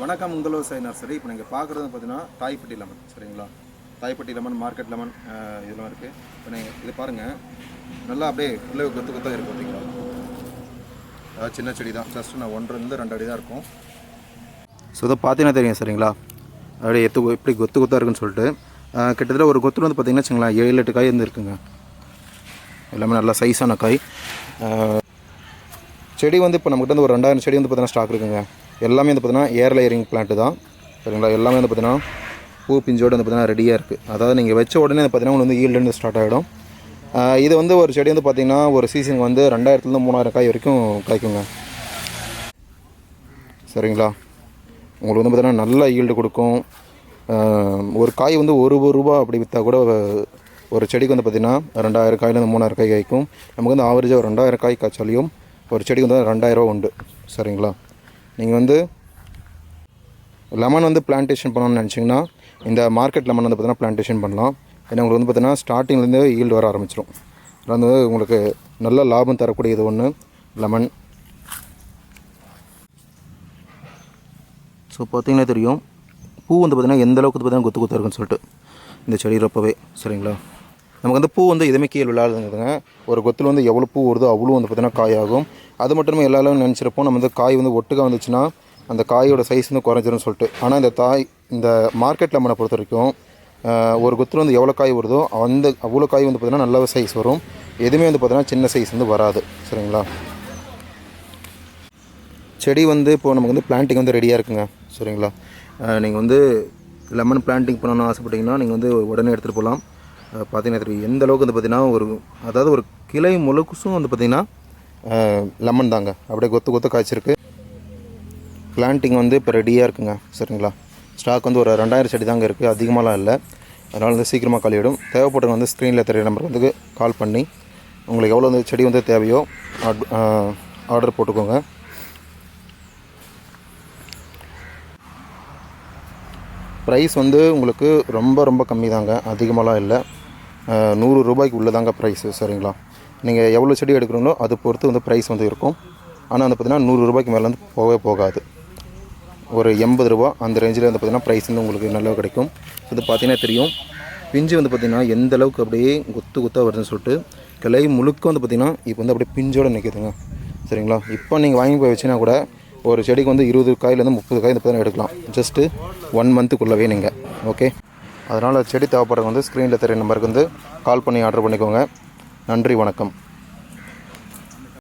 வணக்கம் உங்களோ விவசாய நர்சரி. இப்போ நீங்கள் பார்க்குறது பார்த்தீங்கன்னா தாய்ப்பட்டி லெமன் சரிங்களா? தாய்ப்பட்டி லெமன் மார்க்கெட் லெமன் இதெல்லாம் இருக்குது இப்போ நீங்கள் இது பாருங்கள் நல்லா அப்படியே உள்ளே கொத்து கொத்தாக இருக்கும் பார்த்தீங்களா அதாவது சின்ன செடி தான். ஜஸ்ட் நான் ஒன்றுலேருந்து ரெண்டு அடி தான் இருக்கும். ஸோ இதை பார்த்தீங்கன்னா தெரியும் சரிங்களா? அப்படியே எத்து எப்படி கொத்து கொத்தாக இருக்குன்னு சொல்லிட்டு. கிட்டத்தட்ட ஒரு கொத்து வந்து பார்த்தீங்கன்னா வச்சுங்களேன் ஏழு எட்டு காய் இருந்துருக்குங்க. இருக்குங்க எல்லாமே நல்லா சைஸான காய். செடி வந்து இப்போ நம்மகிட்ட வந்து ஒரு ரெண்டாயிரம் செடி வந்து பார்த்தீங்கன்னா ஸ்டாக் இருக்குங்க. எல்லாமே வந்து பார்த்தீங்கன்னா ஏர் லேயரிங் பிளான்ட்டு தான். சரிங்களா? எல்லாமே வந்து பார்த்தீங்கன்னா பூ பிஞ்சோடு வந்து பார்த்திங்கன்னா ரெடியாக இருக்குது அதாவது நீங்கள் வச்ச உடனே வந்து பார்த்தீங்கன்னா உங்களுக்கு வந்து ஈல்டுன்னு ஸ்டார்ட் ஆகிடும் இது வந்து ஒரு செடி வந்து பார்த்தீங்கன்னா ஒரு சீசனுக்கு வந்து ரெண்டாயிரத்துலேருந்து மூணாயிரம் காய் வரைக்கும் காய்க்குங்க. சரிங்களா? உங்களுக்கு வந்து பார்த்தீங்கன்னா நல்ல ஈல்டு கொடுக்கும். ஒரு காய் வந்து ஒரு ஒரு ரூபா அப்படி விற்றா கூட ஒரு செடிக்கு வந்து பார்த்திங்கன்னா ரெண்டாயிரம் காயிலேருந்து மூணாயிரம் காய் காய்க்கும். நமக்கு வந்து ஆவரேஜாக ஒரு ரெண்டாயிரம் காய் காய்ச்சாலையும் ஒரு செடிக்கு வந்து ரெண்டாயிரரூவா உண்டு. சரிங்களா? நீங்கள் வந்து லெமன் வந்து பிளான்டேஷன் பண்ணணும்னு நினச்சிங்கன்னா இந்த மார்க்கெட் லெமன் வந்து பார்த்தீங்கன்னா பிளான்டேஷன் பண்ணலாம். ஏன்னா உங்களுக்கு வந்து பார்த்தீங்கன்னா ஸ்டார்டிங்லேருந்து ஈல்டு வர ஆரம்பிச்சிடும் அது வந்து உங்களுக்கு நல்ல லாபம் தரக்கூடிய இது ஒன்று லெமன் ஸோ பார்த்தீங்கன்னா தெரியும்? பூ வந்து பார்த்திங்கன்னா எந்த அளவுக்கு வந்து பார்த்தீங்கன்னா கொத்து கொத்து இருக்குன்னு சொல்லிட்டு. இந்த செடி ரொப்பவே சரிங்களா? நமக்கு வந்து பூ வந்து எதுவுமே கீழே விழாதுங்க ஒரு கொத்தில் வந்து எவ்வளோ பூ வருதோ அவ்வளோ வந்து பார்த்திங்கன்னா காயாகும். அது மட்டுமே எல்லாரும் நினச்சிருப்போம். நம்ம வந்து காய் வந்து ஒட்டுக்கா வந்துச்சுன்னா அந்த காயோட சைஸ் வந்து குறைஞ்சிரும்னு சொல்லிட்டு. ஆனால் இந்த தாய் இந்த மார்க்கெட் லெமனை பொறுத்த வரைக்கும் ஒரு கொத்தில் வந்து எவ்வளோ காய் வருதோ அந்த அவ்வளோ காய் வந்து பார்த்திங்கன்னா நல்ல சைஸ் வரும். எதுவுமே வந்து பார்த்திங்கன்னா சின்ன சைஸ் வந்து வராது. சரிங்களா? செடி வந்து இப்போது நமக்கு வந்து பிளான்டிங் வந்து ரெடியாக இருக்குங்க. சரிங்களா? நீங்கள் வந்து லெமன் பிளான்டிங் பண்ணணும்னு ஆசைப்பட்டிங்கன்னா நீங்கள் வந்து உடனே எடுத்துகிட்டு போகலாம் பார்த்தீங்கன்னா எந்த அளவுக்கு வந்து பார்த்தீங்கன்னா ஒரு அதாவது ஒரு கிளை முழுக்குசும் வந்து பார்த்திங்கன்னா லெமன் தாங்க. அப்படியே கொத்து கொத்து காய்ச்சிருக்கு. பிளான்ட்டிங் வந்து இப்போ ரெடியாக இருக்குங்க. சரிங்களா? ஸ்டாக் வந்து ஒரு ரெண்டாயிரம் செடி தாங்க இருக்குது அதிகமாகலாம் இல்லை. அதனால் வந்து சீக்கிரமாக காலியிடும். தேவைப்பட்டவங்க வந்து ஸ்க்ரீனில் தெரிய நம்பருக்கு வந்து கால் பண்ணி உங்களுக்கு எவ்வளோ வந்து செடி வந்து தேவையோ ஆர்டர் போட்டுக்கோங்க. ப்ரைஸ் வந்து உங்களுக்கு ரொம்ப ரொம்ப கம்மி தாங்க அதிகமாகலாம் இல்லை நூறு ரூபாய்க்கு உள்ளே தாங்க ப்ரைஸு சரிங்களா? நீங்கள் எவ்வளோ செடி எடுக்கிறீங்களோ அது பொறுத்து வந்து ப்ரைஸ் வந்து இருக்கும். ஆனால் வந்து பார்த்திங்கன்னா நூறு ரூபாய்க்கு மேலே வந்து போகவே போகாது. ஒரு எண்பது ரூபா அந்த ரேஞ்சில் வந்து பார்த்திங்கன்னா ப்ரைஸ் வந்து உங்களுக்கு நல்லா கிடைக்கும். இது பார்த்தீங்கன்னா தெரியும். பிஞ்சு வந்து பார்த்திங்கன்னா எந்த அளவுக்கு அப்படியே கொத்து கொத்தாக வருதுன்னு சொல்லிட்டு கிளை முழுக்க வந்து பார்த்திங்கன்னா இப்போ வந்து அப்படியே பிஞ்சோடு நிற்கிதுங்க சரிங்களா? இப்போ நீங்கள் வாங்கி போய் வச்சினா கூட ஒரு செடிக்கு வந்து இருபது காயிலேருந்து முப்பது காய் வந்து பார்த்தீங்கன்னா எடுக்கலாம். ஜஸ்ட்டு ஒன் மந்த்துக்குள்ளவே நீங்கள் ஓகே அதனால் செடி தேவைப்படுறவங்க வந்து ஸ்க்ரீனில் தெரிய நம்பருக்கு வந்து கால் பண்ணி ஆர்டர் பண்ணிக்கோங்க. நன்றி வணக்கம்.